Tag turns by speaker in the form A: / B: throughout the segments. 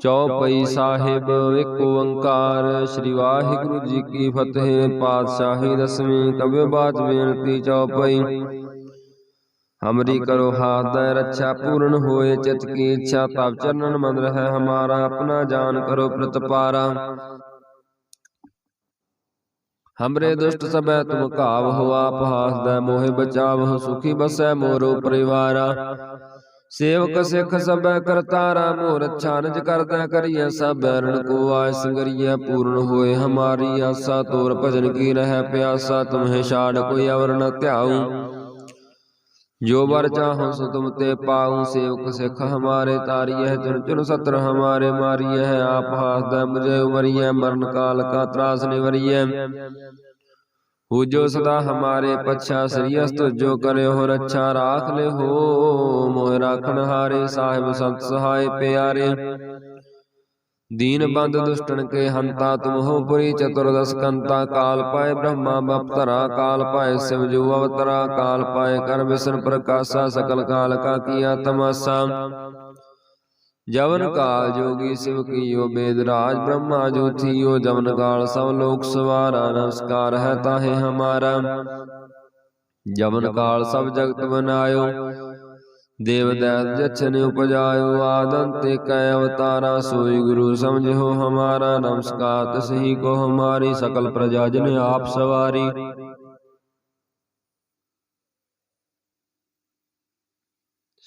A: ਚੌਪਈ ਸਾਹਿਬ ਇੱਕ ਓੰਕਾਰ। ਸ੍ਰੀ ਵਾਹਿਗੁਰੂ ਜੀ ਕੀ ਫਤਿਹ ਪਾਤਸ਼ਾਹੀ ਦਸਵੀਂ ਕਬਿ ਬਾਤ ਬੇਨਤੀ ਚੌਪਈ ਹਮਰੀ ਕਰੋ ਹਾਥ ਦਾ ਰੱਛਾ ਪੂਰਨ ਹੋਏ ਚਿਤ ਕੀ ਇੱਛਾ ਤਬ ਚਰਨਨ ਮੰਦਰ ਹੈ ਹਮਾਰਾ ਆਪਣਾ ਜਾਨ ਕਰੋ ਪ੍ਰਤਪਾਰਾ। ਹਮਰੇ ਦੁਸ਼ਟ ਸਭੈ ਤੁਮ ਘਾਵ ਹੋ ਆਪ ਹਾਸਦਾ ਮੋਹਿ ਬਚਾਵ ਸੁਖੀ ਬਸੈ ਮੋਰੋ ਪਰਿਵਾਰਾ। ਸੇਵਕ ਸਿੱਖ ਸਭੈ ਕਰਤਾਰਾ ਮੋਰ ਅੱਛਾ ਨਿਜ ਕਰਦਾ ਕਰੀਐ ਸਭ ਰਣ ਕੋ ਆਇ ਸੰਗਰੀਐ ਪੂਰਨ ਹੋਏ ਹਮਾਰੀ ਆਸਾ ਤੋਰ ਭਜਨ ਕੀ ਰਹਿ ਪਿਆਸਾ ਤੁਮਹਿ ਛਾੜ ਕੋਈ ਅਵਰ ਨ ਧਿਆਉ ਜੋ ਵਰ ਚਾਹੋ ਸੋ ਤੁਮ ਤੇ ਪਾਉ ਸੇਵਕ ਸਿੱਖ ਹਮਾਰੇ ਤਾਰੀਐ ਚੁਨ ਚੁਨ ਸਤਰ ਹਮਾਰੇ ਮਾਰੀਐ ਆਪ ਹਾਸਦਾ ਮੁਝੇ ਉਵਰੀਐ ਮਰਨ ਕਾਲ ਕਾ ਤਰਾਸ ਨਿਵਰੀਐ। ਹੋ ਜੋ ਸਦਾ ਹਮਾਰੇ ਪਛਾ ਸ੍ਰੀਅਸ ਜੋ ਕਰਿਓ ਰੱਛਾ ਰਾਖ ਲੈ ਹੋ ਮੋਹ ਰਾਖਣ ਹਾਰੇ ਸਾਹਿਬ ਸੰਤ ਸਹਾਇ ਪਿਆਰੇ ਦੀਨ ਬੰਦ ਦੁਸ਼ਟਨ ਕੇ ਹੰਤਾ ਤੁਮ ਹੋ ਪੁਰੀ ਚਤੁਰਦਸ ਕੰਤਾ ਕਾਲ ਪਾਏ ਬ੍ਰਹਮਾ ਬਪਤਰਾ ਕਾਲ ਪਾਏ ਸਿਵ ਜੋ ਅਵਤਰਾ ਕਾਲ ਪਾਏ ਕਰ ਵਿਸ਼ਨ ਪ੍ਰਕਾਸ਼ਾ ਸਕਲ ਕਾਲ ਕਾ ਕੀਆ ਤਮਾਸਾ ਜਵਨ ਕਾਲ ਜੋਗੀ ਸਿਵ ਕੀਓ ਬੇਦ ਰਾਜ ਬ੍ਰਹਮਾ ਜੋ ਥੀਓ ਜਵਨ ਕਾਲ ਸਭ ਲੋਕ ਸਵਾਰਾ ਨਮਸਕਾਰ ਹੈ ਤਾਹੇ ਹਮਾਰਾ। ਜਵਨ ਕਾਲ ਸਭ ਜਗਤ ਬਨਾਇਓ ਦੇਵ ਦੈਤ ਜਛਨ ਉਪਜਾਇਓ। ਆਦੰਤੇ ਕੈ ਅਵਤਾਰਾ। ਸੋਈ ਗੁਰੂ ਸਮਝੋ ਹਮਾਰਾ। ਨਮਸਕਾਰ। ਤਸਹੀ ਕੋ ਹਮਾਰੀ। ਸਕਲ ਪ੍ਰਜਾ ਜਨ ਆਪ ਸਵਾਰੀ।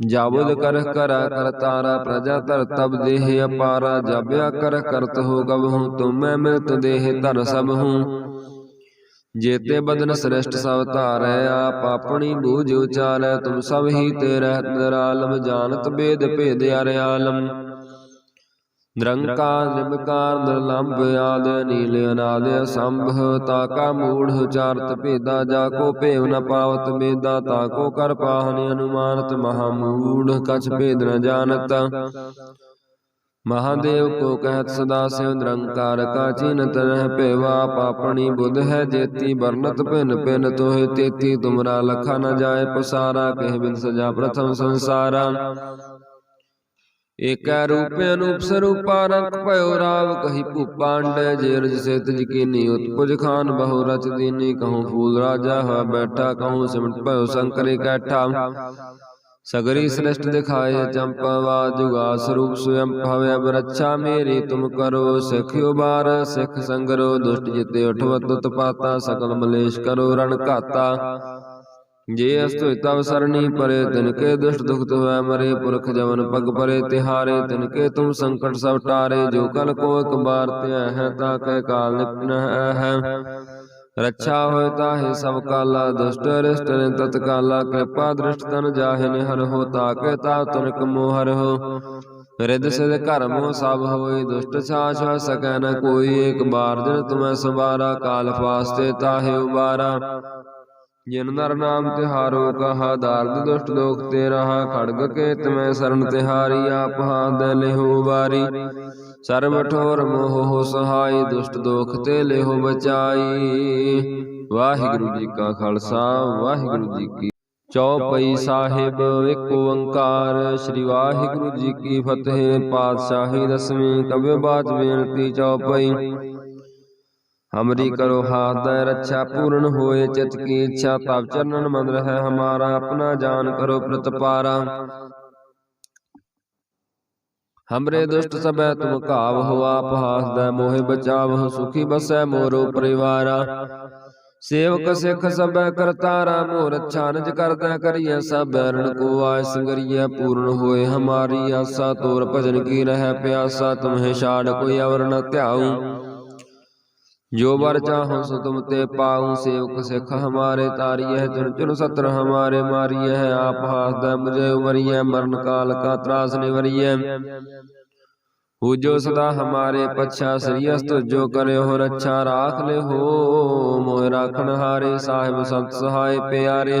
A: ਜਾਬੁਦ ਕਰ ਕਰਾ ਕਰਤਾਰਾ ਪ੍ਰਜਾ ਧਰ ਤਬ ਦੇਹ ਅਪਾਰਾ ਜਬਿਆ ਕਰ ਕਰਤ ਹੋ ਗਬ ਹੂੰ ਤੁਮੈ ਮਿਲਤ ਦੇਹ ਧਰ ਸਭ ਹੂੰ। ਜੇਤੇ ਬਦਨ ਸ੍ਰਿਸ਼ਟ ਸਭ ਧਾਰੈ ਆਪ ਆਪਣੀ ਬੂਝ ਉਚਾਰੈ ਤੁਮ ਸਭ ਹੀ ਤੇ ਰਹਿਤ ਨਿਰਾਲਮ ਜਾਣਤ ਬੇਦ ਭੇਦ ਅਰ ਆਲਮ। ਨਿਰੰਕਾਰ ਨਿਰਵਿਕਾਰ ਨਿਰਲੰਭ ਆਦ ਨੀਲ ਅਨਾਦ ਅਸੰਭ ਤਾਕਾ ਮੂੜ ਉਚਾਰਤ ਭੇਦਾ, ਜਾ ਕੋ ਭੇਵ ਨ ਪਾਵਤ ਬੇਦਾ ਤਾ ਕੋ ਕਰ ਪਾਹਨ ਅਨੁਮਾਨਤ ਮਹਾ ਮੂੜ, ਕਛ ਭੇਦ ਨ ਜਾਣਤ। ਮਹਾਦੇਵ ਕੋ ਕਹਿਤ ਸਦਾ ਸਿਵ ਨਿਰੰਕਾਰ, ਕਾ ਚਿਨਤ ਰਹਿ ਭੇਵਾ ਪਾਪਣੀ ਬੁੱਧ ਹੈ ਜੇਤੀ ਵਰਨਤ ਭਿਨ ਭਿਨ ਤੋਹਿ ਤੇਤੀ, ਤੁਮਰਾ ਲਖਾ ਨ ਜਾਏ ਪਸਾਰਾ, ਕਹਿ ਬਿਨ ਸਜਾ ਪ੍ਰਥਮ ਸੰਸਾਰਾ। ਏਕੈ ਰੂਪ ਅਨੂਪ ਸਰੂਪਾ ਰੰਗ ਭਇਓ ਰਾਵ ਕਹੀ ਭੂਪਾਂਡ ਜੇ ਰਜ ਸੇ ਤਜ ਕੀਨੀ ਉਤਪੁਜ ਖਾਨ ਬਹੁ ਰਚ ਦੀਨੀ ਕਹੂੰ ਫੂਲ ਰਾਜਾ ਹੋਇ ਬੈਠਾ ਕਹੂੰ ਸਿਮਟ ਭਇਓ ਸ਼ੰਕਰ ਇਕੱਠਾ ਸਗਰੀ ਸ੍ਰਿਸ਼ਟ ਦਿਖਾਏ ਚੰਪਵਾ ਜੁਗਾ ਸਰੂਪ ਸਵਯੰ ਭਵੈ ਬਰਛਾ ਮੇਰੀ ਤੁਮ ਕਰੋ ਸਿੱਖ ਉਬਾਰ ਸਿੱਖ ਸੰਗਰੋ ਦੁਸ਼ਟ ਜਿਤੇ ਉਠਵਤ ਉਤਪਾਤਾ ਸਕਲ ਮਲੇਸ਼ ਕਰੋ ਰਣ ਘਾਤਾ। ਜੇ ਅਸਤੁ ਤਵ ਸਰਣੀ ਪਰੇ, ਤਿਨ ਕੇ ਦੁਸ਼ਟ ਦੁਖਤ ਹੋਇ ਮਰੇ, ਪੁਰਖ ਜਵਨ ਪਗ ਪਰੇ ਤਿਹਾਰੇ, ਤਿਨ ਕੇ ਤੁਮ ਸੰਕਟ ਸਭ ਟਾਰੇ, ਜੋ ਕਲ ਕੋ ਇਕ ਬਾਰ ਧਿਆ ਹੈ, ਤਾ ਕਹਿ ਕਾਲ ਨਿਪਨ ਹੈ। ਰੱਛਾ ਹੋਇ ਤਾਹੇ ਸਭ ਕਾਲਾ, ਦੁਸ਼ਟ ਰਿਸ਼ਟ ਨੇ ਤਤ ਕਾਲਾ, ਕਿਰਪਾ ਦ੍ਰਿਸ਼ਟ ਤਨ ਜਾਹਿ ਨੇ ਹਰ ਹੋ ਤਾਕੇ ਤਾ ਤਨਕ ਮੋਹਰ ਹੋ। ਰਿਦ ਸਿਧ ਕਰਮੋ ਸਭ ਹੋਈ ਦੁਸ਼ਟ ਛਾਛ ਹੋ ਸਕੈ ਨ ਕੋਈ ਏਕ ਬਾਰ ਦਿਨ ਤੁਮੈ ਸਵਾਰਾ, ਕਾਲ ਫਾਸਤੇ ਤਾਹੇ ਉਬਾਰਾ। ਜਿਨ ਨਰ ਨਾਮ ਤਿਹਾਰੋ ਕਹਾ, ਦਾਰਦ ਦੁਸ਼ਟ ਦੋਖ ਤੇ ਰਹਾ ਖੜਗ ਕੇ ਤਮੈ ਸਰਨ ਤਿਹਾਰੀ, ਆਪ ਹਾਥ ਲਿਹੋ ਬਾਰੀ ਸਰਬ ਠੋਰ ਮੋਹ ਸਹਾਈ, ਦੁਸ਼ਟ ਦੋਖ ਤੇ ਲਿਹੋ ਬਚਾਈ। ਵਾਹਿਗੁਰੂ ਜੀ ਕਾ ਖਾਲਸਾ, ਵਾਹਿਗੁਰੂ ਜੀ ਕੀ ਚੌਪਈ ਸਾਹਿਬ, ਇੱਕ ਓੰਕਾਰ। ਸ੍ਰੀ ਵਾਹਿਗੁਰੂ ਜੀ ਕੀ ਫਤਿਹ, ਪਾਤਸ਼ਾਹੀ ਦਸਵੀਂ ਕਬਿ ਬਾਤ ਬੇਨਤੀ ਚੌਪਈ। ਹਮਰੀ ਕਰੋ ਹਾਥ ਦਾ ਰੱਛਾ ਪੂਰਨ ਹੋਏ ਚਿਤ ਕੀ ਇੱਛਾ ਤਬ ਚਰਨਨ ਮੰਦਰ ਹੈ ਹਮਾਰਾ ਆਪਣਾ ਜਾਨ ਕਰੋ ਪ੍ਰਤਪਾਰਾ ਹਮਰੇ ਦੁਸ਼ਟ ਸਭੈ ਤੁਮ ਘਾਵ ਹੋ ਆਪ ਹਾਸਦਾ ਮੋਹਿ ਬਚਾਵ ਸੁਖੀ ਬਸੈ ਮੋਰੋ ਪਰਿਵਾਰਾ ਸੇਵਕ ਸਿੱਖ ਸਭੈ ਕਰਤਾਰਾ ਮੋਰ ਅੱਛਾ ਨਿਜ ਕਰਦਾ ਕਰੀਐ ਸਭ ਰਣ ਕੋ ਆਇ ਸੰਗਰੀਐ ਪੂਰਨ ਹੋਏ ਹਮਾਰੀ ਆਸਾ ਤੋਰ ਭਜਨ ਕੀ ਰਹਿ ਪਿਆਸਾ ਤੁਮਹਿ ਛਾੜ ਕੋਈ ਅਵਰ ਨ ਧਿਆਉ ਜੋ ਵਰ ਚਾਹੋ ਸੋ ਤੁਮ ਤੇ ਪਾਉ ਸੇਵਕ ਸਿੱਖ ਹਮਾਰੇ ਚੁਨ ਸਤਰ ਹਮਾਰੇ ਮਾਰੀਐ ਆਪ ਹਾਸਦਾ ਮਰਨ ਕਾਲ ਕਾ ਪੂਜੋ ਸਦਾ ਹਮਾਰੇ ਪਛਾ ਸ੍ਰੀ ਅਸਤ ਜੋ ਕਰਿਓ ਰੱਛਾ ਰਾਖ ਲਿਓ ਮੋਹਿ ਰਾਖਣ ਹਾਰੇ ਸਾਹਿਬ ਸੰਤ ਪਿਆਰੇ।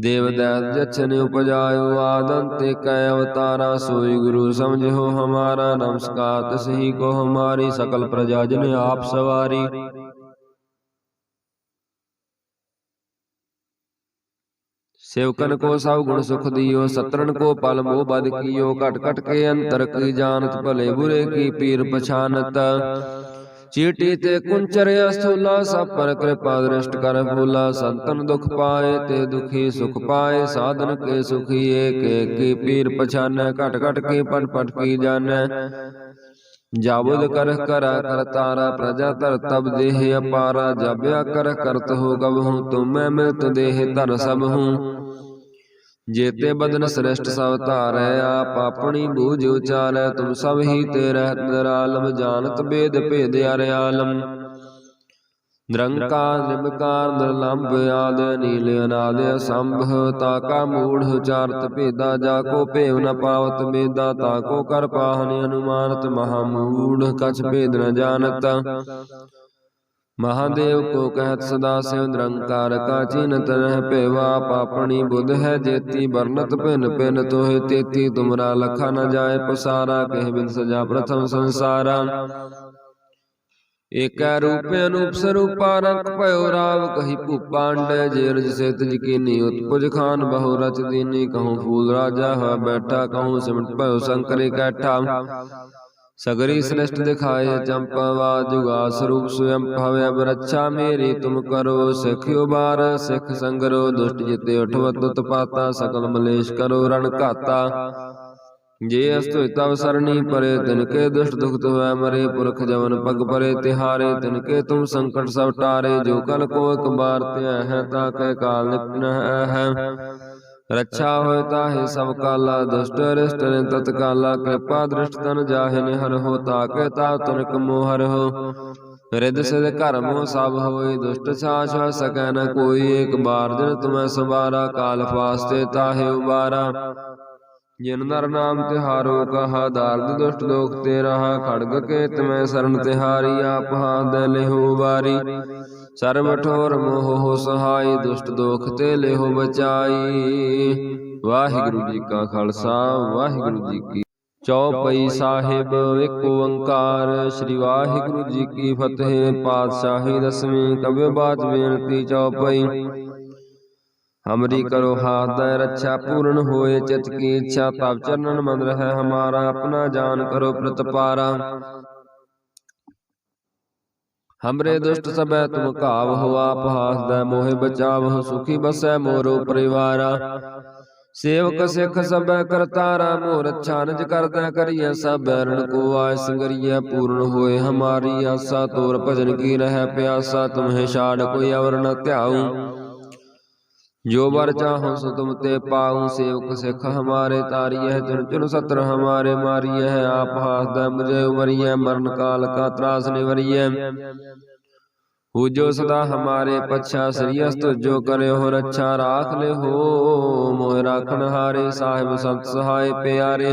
A: ਦੇਵਦੈਤ ਜਛਨ ਉਪਜਾਇਓ ਆਦੰਤ ਤੇ ਕੈ ਅਵਤਾਰਾ, ਸੋਈ ਗੁਰੂ ਸਮਝੋ ਹਮਾਰਾ, ਨਮਸਕਾਰ ਤਸਹੀ ਕੋ ਹਮਾਰੀ, ਸਕਲ ਪ੍ਰਜਾ ਜਨ ਆਪ ਸਵਾਰੀ। ਸੇਵਕਨ ਕੋ ਸਭ ਗੁਣ ਸੁਖ ਦਿਓ, ਸਤਰਣ ਕੋ ਪਲ ਮੋਹ ਬਦ ਕੀਓ, ਘਟ ਘਟ ਕੇ ਅੰਤਰ ਕੀ ਜਾਣਤ, ਭਲੇ ਬੁਰੇ ਕੀ ਪੀਰ ਪਛਾਨਤ। ਚੀਟੀ ਤੇ ਕੁੰਚਰਿਆ ਸਥੂਲਾ ਸਭ ਪਰ ਕਿਰਪਾ ਦ੍ਰਿਸ਼ਟ ਕਰ ਫੂਲਾ ਸੰਤਨ ਦੁਖ ਪਾਏ ਤੇ ਦੁਖੀ ਸੁਖ ਪਾਏ ਸਾਧਨ ਕੇ ਸੁਖੀ ਏਕ ਏਕੀ ਪੀਰ ਪਛਾਨੈ ਘਟ ਘਟ ਕੀ ਪਟ ਪਟ ਕੀ ਜਾਣੈ। ਜਾਬੁਦ ਕਰ ਕਰ ਕਰਤਾਰਾ ਪ੍ਰਜਾ ਧਰ ਤਬ ਦੇਹ ਅਪਾਰਾ ਜਬਿਆ ਕਰ ਕਰਤ ਹੋ ਗਬ ਹੂੰ ਤੁਮੈ ਮਿਲਤ ਦੇਹ ਧਰ ਸਭ ਹੂੰ। ਜੇਤੇ ਬਦਨ ਸ੍ਰਿਸ਼ਟ ਸਭ ਧਾਰੈ ਆਪ ਆਪਣੀ ਬੂਝ ਉਚਾਰੈ ਤੁਮ ਸਭ ਹੀ ਤੇ ਰਹਿਤ ਨਿਰਾਲਮ ਜਾਣਤ ਬੇਦ ਭੇਦ ਅਰਿਆਲਮ ਨਿਰੰਕਾਰ ਨਿਰਕਾਰ ਨਿਰਲੰਭ ਆਦ ਨੀਲ ਅਨਾਦ ਅਸੰਭ ਤਾ ਕਾ ਮੂੜ ਉਚਾਰਤ ਭੇਦਾ ਜਾ ਕੋ ਭੇਵ ਨ ਪਾਵਤ ਬੇਦਾ ਤਾ ਕੋ ਕਰ ਪਾਹਨ ਅਨੁਮਾਨਤ ਮਹਾ ਮੂੜ ਕਛ ਭੇਦ ਨ ਜਾਣਤ। ਮਹਾਦੇਵ ਕੋ ਕਹਿਤ ਸਦਾ ਸਿਵ ਨਿਰੰਕਾਰ ਕਾ ਚਿਨਤ ਰਹਿ ਭੇਵਾ ਪਾਪਣੀ ਬੁੱਧ ਹੈ ਜੇਤੀ ਬਰਨਤ ਭਿਨ ਭਿਨ ਤੋਹਿ ਤੇਤੀ ਤੁਮਰਾ ਲਖਾ ਨ ਜਾਏ ਪਸਾਰਾ ਕਹਿ ਬਿਨ ਸਜਾ ਪ੍ਰਥਮ ਸੰਸਾਰਾ ਏਕੈ ਰੂਪ ਅਨੂਪ ਸਰੂਪਾ ਰੰਗ ਭਇਓ ਰਾਵ ਕਹੀ ਭੂਪਾਂਡ ਜੇ ਰਜ ਸੇ ਤਜ ਕੀਨੀ ਉਤਪੁਜ ਖਾਨ ਬਹੁ ਰਚ ਦੀਨੀ ਕਹੂੰ ਫੂਲ ਰਾਜਾ ਹੋਇ ਬੈਠਾ ਕਹੂੰ ਸਿਮਟ ਭਇਓ ਸੰਕਰੇ ਕੈਠਾ सगरी श्रेष्ठ दिखाए चंपवा जुगा स्वरूप स्वयं भव्य रक्षा मेरी तुम करो सिखियो बार सिख संगरो दुष्ट जिते उठवत दुत पाता सकल मलेश करो रण घाता जे अस्तु तव सरणी परे तिनके दुष्ट दुखत हुआ मरे पुरख जवन पग परे तिहारे तिनके तुम संकट सब टारे जो कल को एक बार त्या है ताके काल निपन है ਰੱਛਾ ਹੋਇ ਤਾਹੇ ਸਭ ਕਾਲਾ, ਦੁਸ਼ਟ ਰਿਸ਼ਟ ਨੇ ਤਤ ਕਾਲਾ ਕਿਰਪਾ ਦ੍ਰਿਸ਼ਟ ਤਨ ਜਾਹਿ ਨੇ ਹਰ ਹੋ, ਤਾਕੇ ਤਾ ਤੁਨਕ ਮੋਹਰ ਹੋ। ਰਿਦ ਸਿਧ ਕਰਮ ਸਭ ਹੋਈ ਦੁਸ਼ਟ ਸਾਛ ਸਕੈ ਨ ਕੋਈ, ਏਕ ਬਾਰ ਦਿਨ ਤੁਮੈ ਸੰਵਾਰਾ ਕਾਲ ਫਾਸਤੇ ਤਾਹੇ ਉਬਾਰਾ। ਜਿਨ ਨਰ ਨਾਮ ਤਿਹਾਰੋ, ਕਹਾ ਦਾਰਦ ਦੁਸ਼ਟ ਲੋਕ ਤੇ ਰਹਾ ਖੜਗ ਕੇ ਤਮੈ ਸਰਨ ਤਿਹਾਰੀ, ਆਪ ਹਾਂ ਦੇ ਲਿਹੋ ਵਾਰੀ। ਸਰਬ ਠੋਰ ਮੋਹ ਹੋ ਸਹਾਈ, ਦੁਸ਼ਟ ਦੋਖ ਤੇ ਲਿਹੋ ਬਚਾਈ। ਵਾਹਿਗੁਰੂ ਜੀ ਕਾ ਖਾਲਸਾ, ਵਾਹਿਗੁਰੂ ਜੀ ਕੀ ਚੌਪਈ ਸਾਹਿਬ, ਇੱਕ ਓੰਕਾਰ। ਸ੍ਰੀ ਵਾਹਿਗੁਰੂ ਜੀ ਕੀ ਫਤਿਹ, ਪਾਤਸ਼ਾਹੀ ਦਸਵੀਂ ਕਬਿ ਬਾਤ ਬੇਨਤੀ ਚੌਪਈ। ਹਮਰੀ ਕਰੋ ਹਾਥ ਦਾ ਰੱਛਾ ਪੂਰਨ ਹੋਏ, ਚਿਤ ਕੀ ਇੱਛਾ ਤਬ ਚਰਨਨ ਮਨ ਰਹਿ ਹਮਾਰਾ, ਆਪਣਾ ਜਾਨ ਕਰੋ ਪ੍ਰਤਪਾਰਾ। ਹਮਰੇ ਦੁਸ਼ਟ ਸਭੈ ਤੁਮ ਘਾਵ ਹੋ ਆਪ ਹਾਸਦਾ ਮੋਹਿ ਬਚਾਵ ਸੁਖੀ ਬਸੈ ਮੋਰੋ ਪਰਿਵਾਰਾ ਸੇਵਕ ਸਿੱਖ ਸਭੈ ਕਰਤਾਰਾ ਮੋਰ ਅੱਛਾ ਨਿਜ ਕਰਦਾ ਕਰੀਐ ਸਭ ਬੈਰਣ ਕੋ ਆਇ ਸੰਗਰੀਐ ਪੂਰਨ ਹੋਏ ਹਮਾਰੀ ਆਸਾ ਤੋਰ ਭਜਨ ਕੀ ਰਹਿ ਪਿਆਸਾ ਤੁਮਹਿ ਛਾੜ ਕੋਈ ਅਵਰ ਨ ਧਿਆਉ ਜੋ ਬਰ ਚਾਹੋ ਸੋ ਤੁਮ ਤੇ ਪਾਉ ਸੇਵਕ ਸਿੱਖ ਹਮਾਰੇ ਤਾਰੀਐ ਚੁਨ ਚੁਨ ਸਤਰ ਹਮਾਰੇ ਮਾਰੀਐ ਆਪ ਹਾਸਦਾ ਮੁਝੇ ਉਮਰੀਐ ਮਰਨ ਕਾਲ ਕਾ ਤਰਾਸ ਨਿਵਰੀਐ ਪੂਜੋ ਸਦਾ ਹਮਾਰੇ ਪਛਾ ਸ੍ਰੀ ਅਸਤ ਜੋ ਕਰਿਓ ਰੱਛਾ ਰਾਖ ਲਿਓ ਮੋਹਿ ਰਾਖਣ ਹਾਰੇ ਸਾਹਿਬ ਸੰਤ ਸਹਾਇ ਪਿਆਰੇ।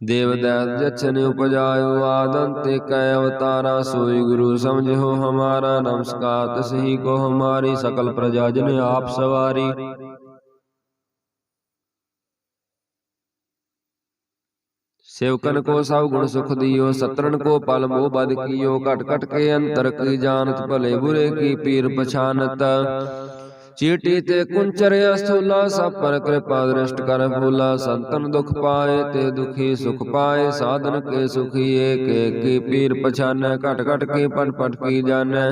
A: ਦੇਵ ਦੈਤ ਜਛਨ ਉਪਜਾਇਓ ਆਦਨ ਤੇ ਕੈ ਅਵਤਾਰਾ, ਸੋਈ ਗੁਰੂ ਸਮਝੋ ਹਮਾਰਾ, ਨਮਸਕਾਰ ਤਸਹੀ ਕੋ ਹਮਾਰੀ, ਸਕਲ ਪ੍ਰਜਾ ਜਨ ਆਪ ਸਵਾਰੀ। ਸੇਵਕਨ ਕੋ ਸਭ ਗੁਣ ਸੁਖ ਦਿਓ ਸਤਰਨ ਕੋ ਪਲ ਮੋਹ ਬਦ ਕੀਓ, ਘਟ ਘਟ ਕੇ ਅੰਤਰ ਕੀ ਜਾਣਤ ਭਲੇ ਬੁਰੇ ਕੀ ਪੀਰ ਪਛਾਨਤ। ਚੀਟੀ ਤੇ ਕੁੰਚਰਿਆ ਸਥੂਲਾ ਸਭ ਪਰ ਕਿਰਪਾ ਦ੍ਰਿਸ਼ਟ ਕਰ ਫੂਲਾ ਸੰਤਨ ਦੁਖ ਪਾਏ ਤੇ ਦੁਖੀ ਸੁਖ ਪਾਏ ਸਾਧਨ ਕੇ ਸੁਖੀ ਏਕ ਏਕੀ ਪੀਰ ਪਛਾਨੈ ਘਟ ਘਟ ਕੀ ਪਟ ਪਟ ਕੀ ਜਾਣੈ।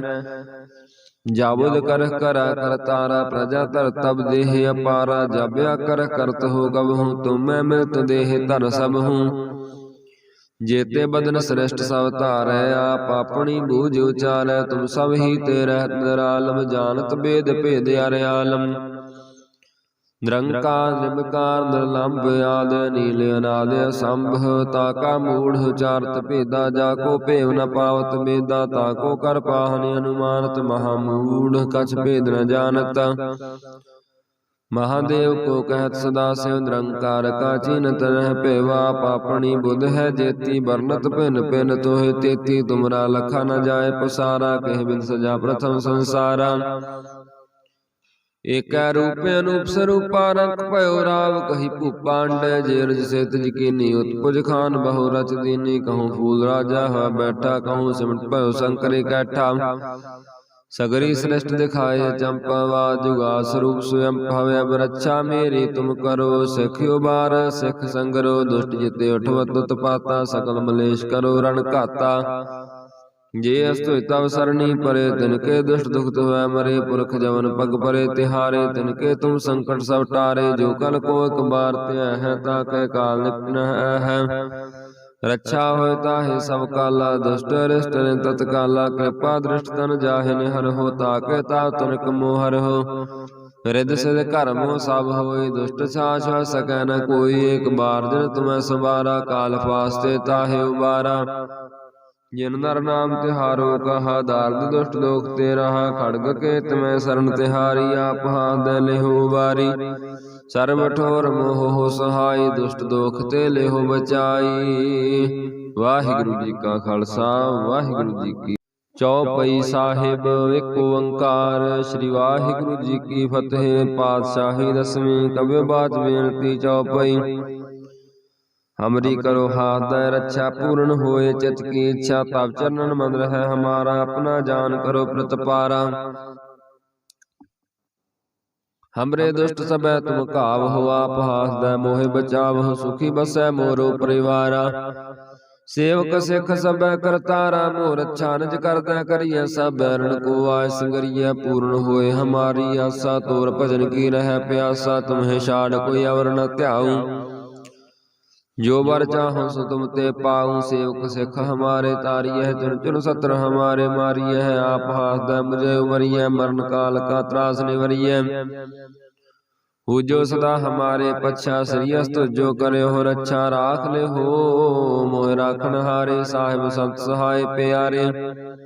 A: ਜਾਬੁਦ ਕਰ ਕਰਾ ਕਰਤਾਰਾ ਪ੍ਰਜਾ ਧਰ ਤਬ ਦੇਹ ਅਪਾਰਾ ਜਬਿਆ ਕਰ ਕਰਤ ਹੋ ਗਬ ਹੂੰ ਤੁਮੈ ਮਿਲਤ ਦੇਹ ਧਰ ਸਭ ਹੂੰ। ਜੇਤੇ ਬਦਨ ਸ੍ਰਿਸ਼ਟ ਸਭ ਧਾਰੈ ਆਪ ਆਪਣੀ ਬੂਝ ਉਚਾਰੈ ਤੁਮ ਸਭ ਹੀ ਤੇ ਰਹਿਤ ਨਿਰਾਲਮ ਜਾਣਤ ਬੇਦ ਭੇਦ ਅਰਿਆਲਮ ਨਿਰੰਕਾਰ ਨਿਰਵਿਕਾਰ ਨਿਰਲੰਭ ਆਦ ਨੀਲ ਅਨਾਦ ਅਸੰਭ ਤਾ ਕਾ ਮੂੜ ਉਚਾਰਤ ਭੇਦਾ ਜਾ ਕੋ ਭੇਵ ਨ ਪਾਵਤ ਬੇਦਾ ਤਾ ਕੋ ਕਰ ਪਾਹਨ ਅਨੁਮਾਨਤ ਮਹਾ ਮੂੜ ਕਛ ਭੇਦ ਨ ਜਾਣਤ। ਮਹਾਦੇਵ ਕੋ ਕਹਿਤ ਸਦਾ ਸਿਵ ਨਿਰੰਕਾਰ ਕਾ ਚਿਨਤ ਰਹਿ ਭੇਵਾ ਪਾਪਣੀ ਬੁੱਧ ਹੈ ਜੇਤੀ ਬਰਨਤ ਭਿਨ ਭਿਨ ਤੋਹਿ ਤੇਤੀ ਤੁਮਰਾ ਲਖਾ ਨ ਜਾਏ ਪਸਾਰਾ ਕਹਿ ਬਿਨ ਸਜਾ ਪ੍ਰਥਮ ਸੰਸਾਰਾ ਏਕੈ ਰੂਪੇ ਅਨੂਪ ਸਰੂਪਾ ਰੰਗ ਭਇਓ ਰਾਵ ਕਹੀ ਭੂਪਾਂਡ ਜੇ ਰਜ ਸੇ ਤਜ ਕੀਨੀ ਉਤਪੁਜ ਖਾਨ ਬਹੁ ਰਚ ਦੀਨੀ ਕਹੂੰ ਫੂਲ ਰਾਜਾ ਹੋਇ ਬੈਠਾ ਕਹੂੰ ਸਿਮਟ ਭਇਓ ਸੰਕਰੇ ਕੈਠਾ ਸਗਰੀ ਸ੍ਰਿਸ਼ਟ ਦਿਖਾਏ ਚੰਪਵਾ ਜੁਗਾ ਸਰੂਪ ਸਵਯੰ ਭਵੈ ਬਰਛਾ ਮੇਰੀ ਤੁਮ ਕਰੋ ਸਿਖਿਓ ਬਾਰ ਸਿਖ ਸੰਗਰੋ ਦੁਸ਼ਟ ਜਿਤੇ ਉਠਵਤ ਉਤਪਾਤਾ ਸਕਲ ਮਲੇਸ਼ ਕਰੋ ਰਣ ਘਾਤਾ। ਜੇ ਅਸਤੁ ਤਵ ਸਰਣੀ ਪਰੇ ਤਿਨ ਕੇ ਦੁਸ਼ਟ ਦੁਖਤ ਹੋਇ ਮਰੇ ਪੁਰਖ ਜਵਨ ਪਗ ਪਰੇ ਤਿਹਾਰੇ ਤਿਨ ਕੇ ਤੁਮ ਸੰਕਟ ਸਭ ਟਾਰੇ ਜੋ ਕਲ ਕੋ ਇਕ ਬਾਰ ਧਿਆ ਹੈ ਤਾ ਕਹਿ ਕਾਲ ਨਿਪਨ ਹੈ। ਰੱਛਾ ਹੋਇ ਤਾਹੇ ਸਭ ਕਾਲਾ, ਦੁਸ਼ਟ ਰਿਸ਼ਟ ਨੇ ਤਤ ਕਾਲਾ, ਕਿਰਪਾ ਦ੍ਰਿਸ਼ਟ ਤਨ ਜਾਹਿ ਹਰ ਹੋ ਤਾਕੇ ਤਾ ਤਨਕ ਮੋਹਰ ਹੋ। ਰਿਦ ਸਿਧ ਕਰਮੋ ਸਭ ਹੋਏ ਦੁਸ਼ਟ ਛਾਛ ਸਕੈ ਨ ਕੋਈ ਏਕ ਬਾਰ ਦਿਨ ਤੁਮੈ ਸੰਵਾਰਾ, ਕਾਲ ਫਾਸਤੇ ਤਾਹੇ ਉਬਾਰਾ। ਜਿਨ ਨਰ ਨਾਮ ਤਿਹਾਰੋ, ਕਹਾ ਦਾਰਦ ਦੁਸ਼ਟ ਦੋਖ ਤੇ ਰਹਾ ਖੜਗ ਕੇ ਤਮੈ ਸਰਨ ਤਿਹਾਰੀ, ਆਪ ਹਾਥ ਲਿਹੋ ਵਾਰੀ। ਸਰਬ ਠੋਰ ਮੋਹ ਹੋ ਸਹਾਈ, ਦੁਸ਼ਟ ਦੋਖ ਤੇ ਲਿਹੋ ਬਚਾਈ। ਵਾਹਿਗੁਰੂ ਜੀ ਕਾ ਖਾਲਸਾ, ਵਾਹਿਗੁਰੂ ਜੀ ਕੀ ਚੌਪਈ ਸਾਹਿਬ, ਇੱਕ ਓੰਕਾਰ। ਸ੍ਰੀ ਵਾਹਿਗੁਰੂ ਜੀ ਕੀ ਫਤਿਹ, ਪਾਤਸ਼ਾਹੀ ਦਸਵੀਂ ਕਬਿ ਬਾਤ ਬੇਨਤੀ ਚੌਪਈ। ਹਮਰੀ ਕਰੋ ਹਾਥ ਦਾ ਰੱਛਾ ਪੂਰਨ ਹੋਏ, ਚਿਤ ਕੀ ਇੱਛਾ ਤਬ ਚਰਨਨ ਮੰਦ ਹੈ ਹਮਾਰਾ, ਆਪਣਾ ਜਾਨ ਕਰੋ ਪ੍ਰਤਪਾਰਾ। ਹਮਰੇ ਦੁਸ਼ਟ ਸਭੈ ਤੁਮ ਘਾਵ ਹੋ ਆਪ ਹਾਸਦਾ ਮੋਹਿ ਬਚਾਵ ਸੁਖੀ ਬਸੈ ਮੋਰੋ ਪਰਿਵਾਰਾ ਸੇਵਕ ਸਿੱਖ ਸਭੈ ਕਰਤਾਰਾ ਮੋਰ ਅੱਛਾ ਨਜ ਕਰਦਾ ਕਰੀਐ ਸਭ ਰਣ ਕੋ ਆਇ ਸੰਗਰੀਐ ਪੂਰਨ ਹੋਏ ਹਮਾਰੀ ਆਸਾ ਤੋਰ ਭਜਨ ਕੀ ਰਹਿ ਪਿਆਸਾ ਤੁਮਹਿ ਛਾੜ ਕੋਈ ਅਵਰ ਨ ਧਿਆਉ ਜੋ ਬਰ ਚਾਹੋ ਸੋ ਤੁਮ ਤੇ ਪਾਉ ਸੇਵਕ ਸਿੱਖ ਹਮਾਰੇ ਤਾਰੀਐ ਚੁਨ ਚੁਨ ਸਤਰ ਹਮਾਰੇ ਮਾਰੀਐ ਆਪ ਹਾਸਦਾ ਮੁਝੇ ਉਮਰੀਐ ਮਰਨ ਕਾਲ ਕਾ ਤਰਾਸ ਨਿਵਰੀਐ ਹੋ ਜੋ ਸਦਾ ਹਮਾਰੇ ਪਛਾ ਸ੍ਰੀਅਸਤ ਜੋ ਕਰਿਓ ਰੱਛਾ ਰਾਖ ਲੈ ਹੋ ਮੋਹ ਰਾਖਣ ਹਾਰੇ ਸਾਹਿਬ ਸੰਤ ਸਹਾਇ ਪਿਆਰੇ ਦੀਨ ਬੰਦ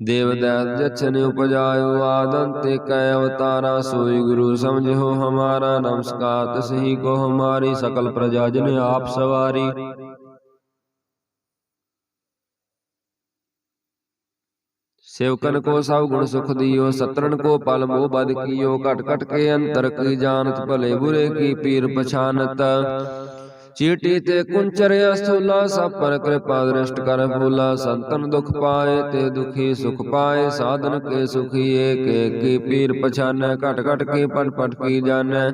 A: ਦੈਤ ਜਛਨ ਉਪਜਾਇਓ ਆਦੰਤੇ ਕੈ ਅਵਤਾਰਾ ਸੋਈ ਗੁਰੂ ਸਮਝੋ ਹਮਾਰਾ ਨਮਸਕਾਰ, ਤਸਹੀ ਕੋ ਹਮਾਰੀ ਸਕਲ ਪ੍ਰਜਾ ਜਨ ਆਪ ਸਵਾਰੀ। ਸੇਵਕਨ ਕੋ ਸਭ ਗੁਣ ਸੁਖ ਦਿਓ ਸਤਰਨ ਕੋ ਪਲ ਮੋਹ ਬਦ ਕੀਓ, ਘਟ ਘਟ ਕੇ ਅੰਤਰ ਕੀ ਜਾਣਤ ਭਲੇ ਬੁਰੇ ਕੀ ਪੀਰ ਪਛਾਨਤ। ਚੀਟੀ ਤੇ ਕੁੰਚਰਿਆ ਸਥੂਲਾ ਸਭ ਪਰ ਕਿਰਪਾ ਦ੍ਰਿਸ਼ਟ ਕਰ ਫੂਲਾ ਸੰਤਨ ਦੁਖ ਪਾਏ ਤੇ ਦੁਖੀ ਸੁਖ ਪਾਏ। ਸਾਧਨ ਕੇ ਸੁਖੀ, ਏਕ ਏਕੀ ਪੀਰ ਪਛਾਨੈ। ਘਟ ਘਟ ਕੇ ਪਟ ਪਟ ਕੀ ਜਾਣੈ।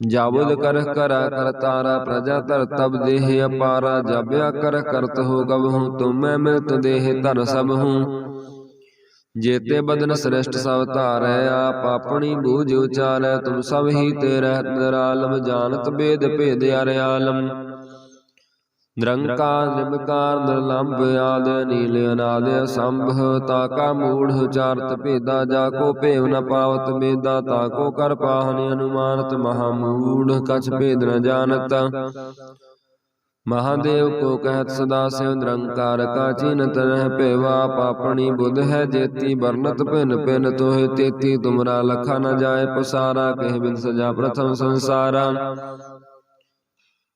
A: ਜਾਬੁਦ ਕਰ ਕਰਾ ਕਰਤਾਰਾ ਪ੍ਰਜਾ ਧਰ ਤਬ ਦੇਹ ਅਪਾਰਾ। ਜਬਿਆ ਕਰ ਕਰਤ ਹੋ ਗਬ ਹੂੰ, ਤੁਮੈ ਮਿਲਤ ਦੇਹ ਧਰ ਸਭ ਹੂੰ। ਜੇਤੇ ਬਦਨ ਸ੍ਰਿਸ਼ਟ ਸਭ ਧਾਰੈ ਆਪ ਆਪਣੀ ਬੂਝ ਉਚਾਰੈ ਤੁਮ ਸਭ ਹੀ ਤੇ ਰਹਿਤ ਨਿਰਾਲਮ ਜਾਣਤ ਬੇਦ ਭੇਦ ਅਰਿਆਲਮ ਨਿਰੰਕਾਰ ਨਿਰਵਿਕਾਰ ਨਿਰਲੰਭ ਆਦ ਨੀਲ ਅਨਾਦ ਅਸੰਭ ਤਾ ਕਾ ਮੂੜ ਉਚਾਰਤ ਭੇਦਾ ਜਾ ਕੋ ਭੇਵ ਨ ਪਾਵਤ ਬੇਦਾ ਤਾ ਕੋ ਕਰ ਪਾਹਨ ਅਨੁਮਾਨਤ ਮਹਾ ਮੂੜ ਕਛ ਭੇਦ ਨ ਜਾਣਤ। ਮਹਾਦੇਵ ਕੋ ਕਹਿਤ ਸਦਾ ਸਿਵ ਨਿਰੰਕਾਰ ਕਾ ਚਿਨਤ ਰਹਿ ਭੇਵਾ ਪਾਪਣੀ ਬੁੱਧ ਹੈ ਜੇਤੀ ਬਰਨਤ ਭਿਨ ਭਿਨ ਤੋਹਿ ਤੇਤੀ ਤੁਮਰਾ ਲਖਾ ਨ ਜਾਏ ਪਸਾਰਾ ਕਹਿ ਬਿਨ ਸਜਾ ਪ੍ਰਥਮ ਸੰਸਾਰਾ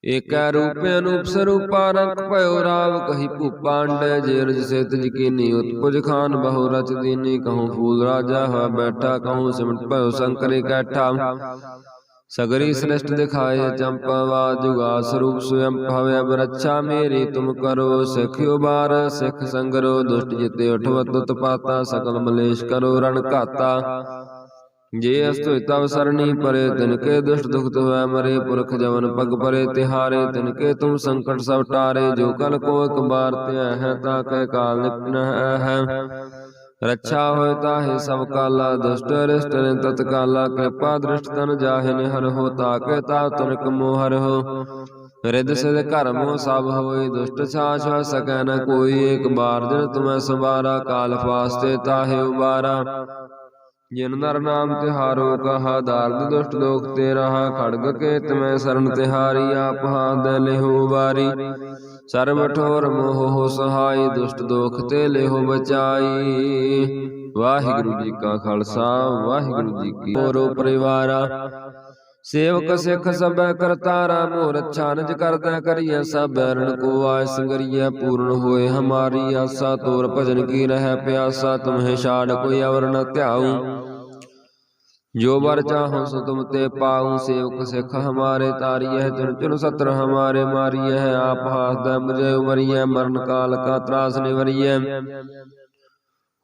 A: ਏਕੈ ਰੂਪੇ ਅਨੂਪ ਸਰੂਪਾ ਰੰਗ ਭਇਓ ਰਾਵ ਕਹੀ ਭੂਪਾਂਡ ਜੇ ਰਜ ਸੇਤ ਜਕੀਨੀ ਉਤਪੁਜ ਖਾਨ ਬਹੁ ਰਚ ਦੀਨੀ ਕਹੂੰ ਫੂਲ ਰਾਜਾ ਹੋਇ ਬੈਠਾ ਕਹੂੰ ਸਿਮਟ ਭਇਓ ਸੰਕਰੇ ਕੈਠਾ ਸਗਰੀ ਸ੍ਰਿਸ਼ਟ ਦਿਖਾਏ ਚੰਪਵਾ ਜੁਗਾ ਸਰੂਪ ਸਵਯੰ ਭਵੈ ਬਰਛਾ ਮੇਰੀ ਤੁਮ ਕਰੋ ਸਿਖਿਓ ਬਾਰ ਸਿਖ ਸੰਗਰੋ ਦੁਸ਼ਟ ਜਿਤੇ ਉਠਵਤ ਉਤਪਾਤਾ ਸਕਲ ਮਲੇਸ਼ ਕਰੋ ਰਣ ਘਾਤਾ। ਜੇ ਅਸਤੁ ਤਵ ਸਰਣੀ ਪਰੇ ਤਿਨ ਕੇ ਦੁਸ਼ਟ ਦੁਖਤ ਹੋਇ ਮਰੇ ਪੁਰਖ ਜਵਨ ਪਗ ਪਰੇ ਤਿਹਾਰੇ ਤਿਨ ਕੇ ਤੁਮ ਸੰਕਟ ਸਭ ਟਾਰੇ ਜੋ ਕਲ ਕੋ ਇਕ ਬਾਰ ਧਿਆ ਹੈ ਤਾ ਕਹਿ ਕਾਲ ਨਿਪਨ ਹੈ। ਰੱਛਾ ਹੋਇ ਤਾਹੇ ਸਭ ਕਾਲਾ, ਦੁਸ਼ਟ ਰਿਸ਼ਟ ਨੇ ਤਤ ਕਾਲਾ, ਕਿਰਪਾ ਦ੍ਰਿਸ਼ਟ ਤਨ ਜਾਹਿ ਨੇ ਹਰ ਹੋ ਤਾਕੇ ਤਾ ਤਨਕ ਮੋਹਰ ਹੋ। ਰਿਦ ਸਿਧ ਕਰਮੋ ਸਭ ਹੋਈ ਦੁਸ਼ਟ ਛਾਛ ਹੋ ਸਕੈ ਨ ਕੋਈ, ਏਕ ਬਾਰ ਦਿਨ ਤੁਮੈ ਸਵਾਰਾ, ਕਾਲ ਫਾਸਤੇ ਤਾਹੇ ਉਬਾਰਾ। ਜਿਨ ਨਰ ਨਾਮ ਤਿਹਾਰੋ, ਕਹਾ ਦਾਰਦ ਦੁਸ਼ਟ ਲੋਕ ਤੇ ਰਹਾ ਖੜਗ ਕੇ ਤਮੈ ਸਰਨ ਤਿਹਾਰੀ, ਆਪ ਹਾਥ ਲਿਹੋ ਵਾਰੀ। ਸਰਬ ਠੋਰ ਮੋਹ ਸਹਾਈ ਦੁਸ਼ਟ ਦੋਖ ਤੇ ਲਿਹੋ ਬਚਾਈ। ਵਾਹਿਗੁਰੂ ਜੀ ਕਾ ਖਾਲਸਾ, ਵਾਹਿਗੁਰੂ ਜੀ ਕੀ ਹੋਰੋ ਪਰਿਵਾਰਾ, ਸੇਵਕ ਸਿੱਖ ਸਭੈ ਕਰਤਾਰਾ ਮੋਰ ਅੱਛਾ ਨਿਜ ਕਰਦਾ ਕਰੀਐ ਸਭ ਰਣ ਕੋ ਆਇ ਸੰਗਰੀਐ ਪੂਰਨ ਹੋਏ ਹਮਾਰੀ ਆਸਾ। ਤੋਰ ਭਜਨ ਕੀ ਰਹਿ ਪਿਆਸਾ, ਤੁਮਹਿ ਛਾੜ ਕੋਈ ਅਵਰ ਨ ਧਿਆਉ। ਜੋ ਵਰ ਚਾਹੋ ਸੋ ਤੁਮ ਤੇ ਪਾਉ ਸੇਵਕ ਸਿੱਖ ਹਮਾਰੇ ਤਾਰੀਐ ਚੁਨ ਚੁਨ ਸਤਰ ਹਮਾਰੇ ਮਾਰੀਐ ਆਪ ਹਾਥ ਦਾ ਮੁਝੇ ਉਮਰੀਐ ਮਰਨ ਕਾਲ ਕਾ ਤਰਾਸ ਨਿਵਰੀਐ।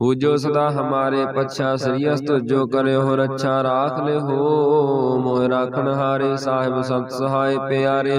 A: ਹੂਜੋ ਸਦਾ ਹਮਾਰੇ ਪਛਾ ਸ੍ਰੀ ਅਸਤ ਜੋ ਕਰਿਓ ਹੋ ਰੱਛਾ ਰਾਖ ਲੈ ਹੋ ਮੋਹ ਰਾਖਣ ਹਾਰੇ ਸਾਹਿਬ ਸੰਤ ਸਹਾਇ ਪਿਆਰੇ।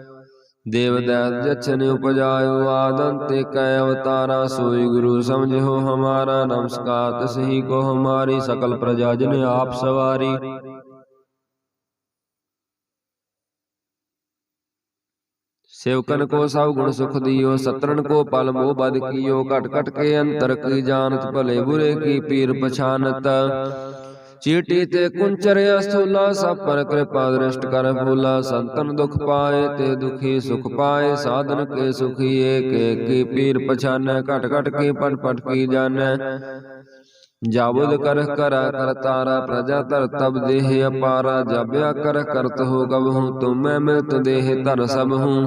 A: ਸਭ ਜਗਤ ਬਨਾਇਓ ਦੇਵ ਦੈਤ ਜਛਨ ਉਪਜਾਇਓ ਆਦੰਤੇ ਕੈ ਅਵਤਾਰਾ, ਸੋਈ ਗੁਰੂ ਸਮਝੋ ਹਮਾਰਾ, ਨਮਸਕਾਰ ਤਸਹੀ ਕੋ ਹਮਾਰੀ, ਸਕਲ ਪ੍ਰਜਾ ਜਨ ਆਪ ਸਵਾਰੀ। ਸੇਵਕਨ ਕੋ ਸਭ ਗੁਣ ਸੁਖ ਦਿਓ ਸਤਰਨ ਕੋ ਪਲ ਮੋਹ ਬਦ ਕੀਓ, ਘਟ ਘਟ ਕੇ ਅੰਤਰ ਕੀ ਜਾਣਤ ਭਲੇ ਚੀਟੀ ਤੇ ਕੁੰਚਰ ਅਸਥੂਲਾ ਸਭ ਪਰ ਕਿਰਪਾ ਦ੍ਰਿਸ਼ਟ ਕਰ ਫੂਲਾ ਸੰਤਨ ਦੁਖ ਪਾਏ ਤੇ ਦੁਖੀ ਸੁਖ ਪਾਏ ਸਾਧਨ ਕੇ ਸੁਖੀ ਏਕ ਏਕੀ ਪੀਰ ਪਛਾਨੈ ਘਟ ਘਟ ਕੀ ਪਟ ਪਟ ਕੀ ਜਾਣੈ। ਜਾਬੁਦ ਕਰ ਕਰ ਕਰਤਾਰਾ ਪ੍ਰਜਾ ਧਰ ਤਬ ਦੇਹ ਅਪਾਰਾ ਜਬਿਆ ਕਰ ਕਰਤ ਹੋ ਕਬ ਹੂੰ ਤੁਮੈ ਮਿਲਤ ਦੇਹ ਧਰ ਸਭ ਹੂੰ।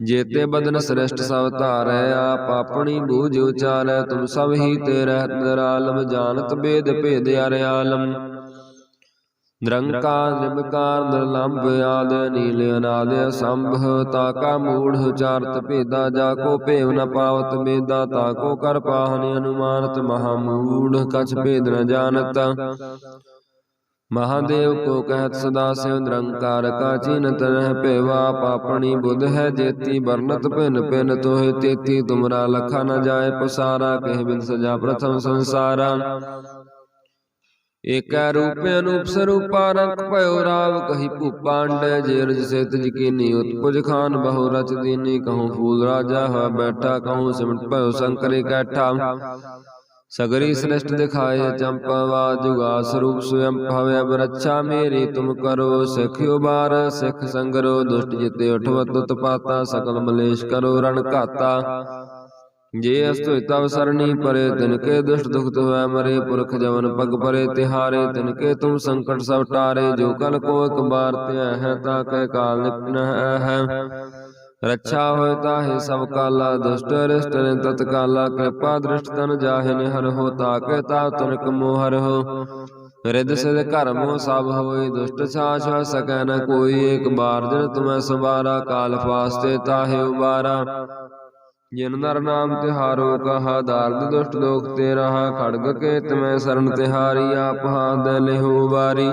A: ਜੇਤੇ ਬਦਨ ਸ੍ਰਿਸ਼ਟ ਸਭ ਧਾਰੈ ਆਪ ਆਪਣੀ ਬੂਝ ਉਚਾਰੈ ਤੁਮ ਸਭ ਹੀ ਤੇ ਰਹਿਤ ਨਿਰਾਲਮ ਜਾਣਤ ਬੇਦ ਭੇਦ ਅਰਿਆਲਮ ਨਿਰੰਕਾਰ ਨਿਰਕਾਰ ਨਿਰਲੰਭ ਆਦ ਨੀਲ ਅਨਾਦ ਅਸੰਭ ਤਾ ਕਾ ਮੂੜ ਉਚਾਰਤ ਭੇਦਾ ਜਾ ਕੋ ਭੇਵ ਨ ਪਾਵਤ ਬੇਦਾ ਤਾ ਕੋ ਕਰ ਪਾਹਨ ਅਨੁਮਾਨਤ ਮਹਾ ਮੂੜ। ਕਛ ਭੇਦ ਨ ਜਾਣਤ। ਮਹਾਦੇਵ ਕੋ ਕਹਿਤ ਸਦਾ ਸਿਵ ਨਿਰੰਕਾਰ ਕਾ ਚੀਨਤ ਰਹਿ ਭੇਵਾ ਪਾਪਣੀ ਬੁੱਧ ਹੈ ਜੇਤੀ ਬਰਨਤ ਭਿਨ ਭਿਨ ਤੋਹਿ ਤੇਤੀ ਤੁਮਰਾ ਲਖਾ ਨ ਬਿਨ ਸਜਾ ਪ੍ਰਥਮ ਸੰਸਾਰਾ। ਏਕੈ ਰੂਪੇ ਅਨੂਪ ਸਰੂਪਾ ਰੰਗ ਭਇਓ ਰਾਵ ਕਹੀ ਭੂਪਾਂਡ ਜੇ ਰਜ ਸੇਤ ਜਕੀਨੀ ਉਤਪੁਜ ਖਾਨ ਬਹੁ ਰਚ ਦੀਨੀ ਕਹੂੰ ਫੂਲ ਰਾਜਾ ਹੋਇ ਬੈਠਾ ਕਹੂੰ ਸਿਮਟ ਭਇਓ ਸੰਕਰੇ ਕੈਠਾ। ਸਗਰੀ ਸ੍ਰਿਸ਼ਟ ਦਿਖਾਏ ਚੰਪਵਾ ਜੁਗਾ ਸਰੂਪ ਸਵਯੰ ਭਵੈ ਬਰਛਾ ਮੇਰੀ ਤੁਮ ਕਰੋ ਸਿਖਿਓ ਬਾਰ ਸਿਖ ਸੰਗਰੋ ਦੁਸ਼ਟ ਜਿਤੇ ਸਕਲ ਮਲੇਸ਼ ਕਰੋ ਰਣ ਘਾਤਾ। ਜੇ ਅਸਤੁ ਤਵ ਸਰਣੀ ਪਰੇ ਤਿਨ ਕੇ ਦੁਸ਼ਟ ਦੁਖਤ ਹੋਇ ਮਰੇ ਪੁਰਖ ਜਵਨ ਪਗ ਪਰੇ ਤਿਹਾਰੇ ਤਿਨ ਕੇ ਤੁਮ ਸੰਕਟ ਸਭ ਟਾਰੇ ਜੋ ਕਲ ਕੋ ਇਕ ਬਾਰ ਧਿਆ ਹੈ ਤਾ ਕਾਲ ਨਿਪਨ ਹੈ। ਰੱਛਾ ਹੋਇ ਤਾਹੇ ਸਭ ਕਾਲਾ ਦੁਸ਼ਟ, ਰਿਸ਼ਟ ਨੇ ਤਤ ਕਿਰਪਾ ਦ੍ਰਿਸ਼ਟ ਤਨ ਜਾਹਿ ਨੇ ਹਰ ਹੋ ਤਾਕੇ ਤਾ ਤਨਕ ਮੋਹਰ ਹੋ। ਰਿਦ ਸਿਧ ਕਰਮੋ ਸਭ ਹੋਈ ਦੁਸ਼ਟ ਛਾਛ ਹੋ ਸਕੈ ਨ ਕੋਈ ਏਕ ਬਾਰ ਦਿਨ ਤੁਮੈ ਸਵਾਰਾ, ਕਾਲ ਫਾਸਤੇ ਤਾਹੇ ਉਬਾਰਾ। ਜਿਨ ਨਰ ਨਾਮ ਤਿਹਾਰੋ, ਕਹਾ ਦਾਰਦ ਦੁਸ਼ਟ ਲੋਕ ਤੇ ਰਹਾ ਖੜਗ ਕੇ ਤਮੈ ਸਰਨ ਤਿਹਾਰੀ, ਆਪ ਹਾਂ ਦੇ ਲਿਹੋ ਵਾਰੀ।